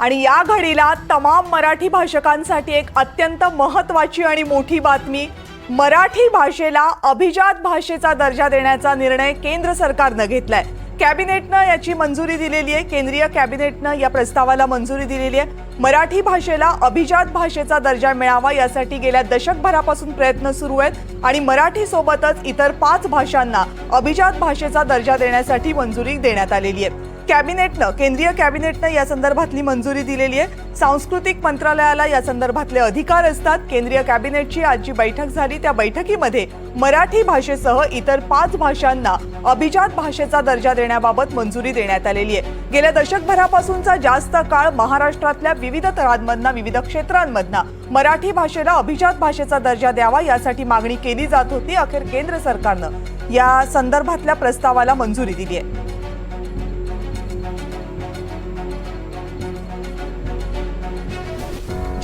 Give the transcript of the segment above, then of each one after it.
आणि या घडीला तमाम मराठी भाषकांसाठी एक अत्यंत महत्त्वाची आणि मोठी बातमी मराठी भाषेला अभिजात भाषेचा दर्जा देण्याचा निर्णय केंद्र सरकारनं घेतलाय. कॅबिनेटनं याची मंजुरी दिलेली आहे. केंद्रीय कॅबिनेटनं या प्रस्तावाला मंजुरी दिलेली आहे. मराठी भाषेला अभिजात भाषेचा दर्जा मिळावा यासाठी गेल्या दशकभरापासून प्रयत्न सुरू आहेत आणि मराठी सोबतच इतर पाच भाषांना अभिजात भाषेचा दर्जा देण्यासाठी मंजुरी देण्यात आलेली आहे. कॅबिनेटनं केंद्रीय कॅबिनेटनं या संदर्भातली मंजुरी दिलेली आहे. सांस्कृतिक मंत्रालयाला या संदर्भातले अधिकार असतात. केंद्रीय कॅबिनेटची आज जी बैठक झाली. त्या बैठकीमध्ये मराठी भाषेसह इतर पाच भाषांना अभिजात भाषेचा दर्जा देण्याबाबत मंजुरी देण्यात आलेली आहे. गेल्या दशकभरापासूनचा जास्त काळ महाराष्ट्रातल्या विविध तळांमधना विविध क्षेत्रांमधना मराठी भाषेला अभिजात भाषेचा दर्जा द्यावा यासाठी मागणी केली जात होती. अखेर केंद्र सरकारनं या संदर्भातल्या प्रस्तावाला मंजुरी दिली आहे.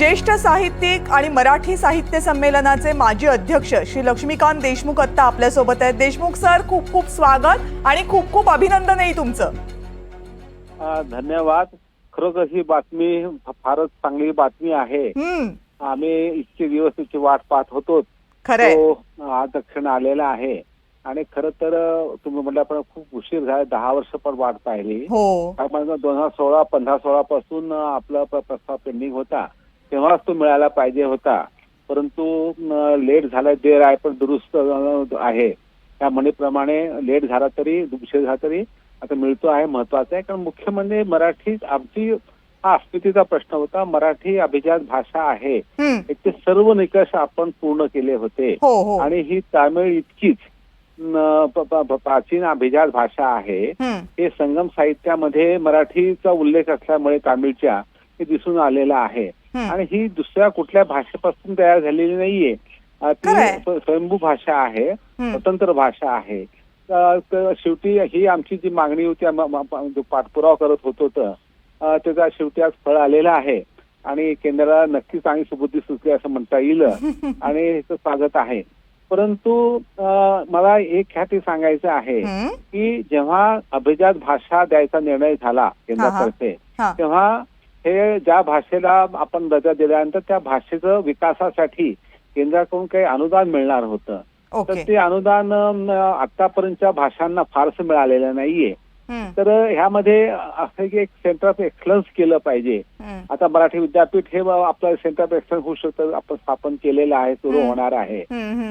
ज्येष्ठ साहित्यिक आणि मराठी साहित्य संमेलनाचे माजी अध्यक्ष श्री लक्ष्मीकांत देशमुख आत्ता आपल्यासोबत आहेत. देशमुख सर खूप खूप स्वागत आणि खूप खूप अभिनंदन आहे तुमचं धन्यवाद. खरोखर ही बातमी फारच चांगली बातमी आहे. आम्ही इतके दिवस त्याची वाट पाहत होतो. आज दक्षिण आलेला आहे. आणि खर तर तुम्ही म्हटल्याप्रमाणे खूप उशीर झाला. दहा वर्ष पण वाट पाहिली. हो. दोन हजार सोळा पंधरा सोळा पासून आपला प्रस्ताव पेंडिंग होता. तेव्हाच तो मिळायला पाहिजे होता. परंतु लेट झाला देर आहे पण दुरुस्त आहे त्या म्हणीप्रमाणे लेट झाला तरी उशीर झाला तरी आता मिळतो आहे महत्वाचं आहे. कारण मुख्य म्हणजे मराठी आमची हा अस्मितेचा प्रश्न होता. मराठी अभिजात भाषा आहे. याचे सर्व निकष आपण पूर्ण केले होते. हो हो. आणि ही तामिळ इतकीच प्राचीन अभिजात भाषा आहे. हे संगम साहित्यामध्ये मराठीचा उल्लेख असल्यामुळे तामिळच्या हे दिसून आलेलं आहे. आणि ही दुसऱ्या कुठल्या भाषेपासून तयार झालेली नाहीये. ती स्वयंभू भाषा आहे. स्वतंत्र भाषा आहे शेवटी ही आमची जी मागणी होती पाठपुरावा करत होतो तर त्याचा शेवटी आज फळ आलेलं आहे आणि केंद्राला नक्कीच चांगली सुबुद्धी सुचली असं म्हणता येईल आणि याचं स्वागत आहे परंतु मला एक ख्याती सांगायचं आहे. की जेव्हा अभिजात भाषा द्यायचा निर्णय झाला केंद्रातर्फे. तेव्हा हे ज्या भाषेला आपण दर्जा दिल्यानंतर त्या भाषेचं विकासासाठी केंद्राकडून काही अनुदान मिळणार होतं तर ते अनुदान आतापर्यंतच्या भाषांना फारसं मिळालेलं नाहीये. तर ह्यामध्ये असं की एक सेंटर ऑफ एक्सलन्स केलं पाहिजे. आता मराठी विद्यापीठ हे आपलं सेंटर ऑफ एक्सलन्स होऊ शकतं आपण स्थापन केलेलं आहे सुरू. होणार आहे.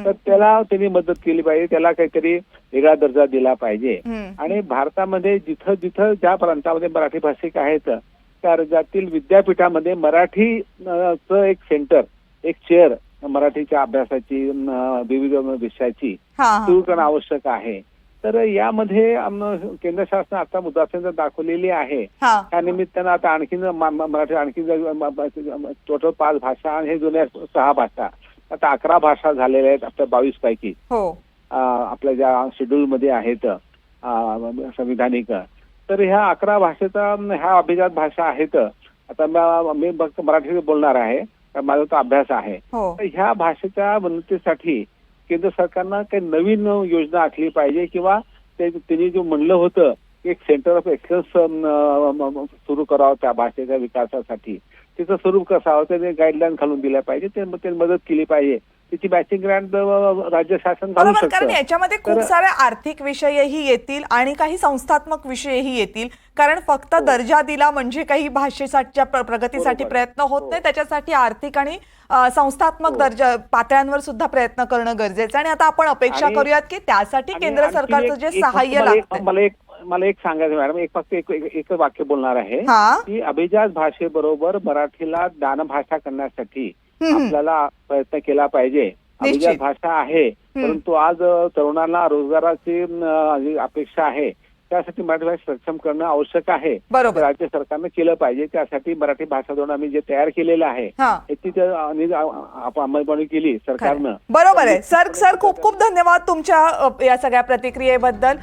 तर त्याला त्यांनी मदत केली पाहिजे त्याला काहीतरी वेगळा दर्जा दिला पाहिजे. आणि भारतामध्ये जिथं जिथं ज्या प्रांतामध्ये मराठी भाषिक आहेत राज्यातील विद्यापीठामध्ये मराठी एक सेंटर एक चेअर मराठीच्या अभ्यासाची विविध विषयाची सुरू करणं आवश्यक आहे. तर यामध्ये केंद्र शासन आता उदासीनता दाखवलेली आहे त्या निमित्तानं आता म- मराठी आणखी टोटल पाच भाषा आणि हे जुन्या सहा भाषा आता अकरा भाषा झालेल्या आहेत आपल्या बावीस पैकी. हो. आपल्या ज्या शेड्यूल मध्ये आहेत संविधानिक तर ह्या अकरा भाषेचा ह्या अभिजात भाषा आहेत आता म- फक्त मराठी बोलणार आहे. माझा तो अभ्यास आहे. हो. तर ह्या भाषेच्या उन्नतीसाठी केंद्र सरकारनं काही नवीन योजना आखली पाहिजे किंवा त्यांनी जो म्हणलं होतं की एक सेंटर ऑफ एक्सलन्स सुरू करावं त्या भाषेच्या विकासासाठी. त्याचं स्वरूप कसं हवं ते गाईडलाईन घालून दिल्या पाहिजे. ते मदत केली पाहिजे. त्याची मॅचिंग ग्रँट राज्य शासन घालू बरोबर कारण याच्यामध्ये खूप सारे आर्थिक विषयही येतील आणि काही संस्थात्मक विषयही येतील कारण फक्त दर्जा दिला म्हणजे काही भाषेसाठीच्या प्र- प्रगतीसाठी. प्रयत्न होत हो. नाही त्याच्यासाठी आर्थिक आणि संस्थात्मक हो. दर्जा पातळ्यांवर सुद्धा प्रयत्न करणं गरजेचं आणि आता आपण अपेक्षा करूयात की त्यासाठी केंद्र सरकारचं जे सहाय्य लागतं मला एक मला एक सांगायचं मॅडम एक फक्त एक एक- वाक्य बोलणार आहे हा की अभिजात भाषेबरोबर मराठीला ज्ञानभाषा करण्यासाठी. आपल्याला प्रयत्न केला पाहिजे. अभिजात. भाषा आहे परंतु आज तरुणांना रोजगाराची अपेक्षा आहे त्यासाठी मराठी भाषा सक्षम करणं आवश्यक आहे. बरोबर. राज्य सरकारनं केलं पाहिजे त्यासाठी मराठी भाषा धोरण आम्ही जे तयार केलेलं आहे हा. याची जर आणि आपण अंमलबजावणी केली सरकारनं. बरोबर आहे. सर सर खूप खूप धन्यवाद तुमच्या या सगळ्या प्रतिक्रियेबद्दल.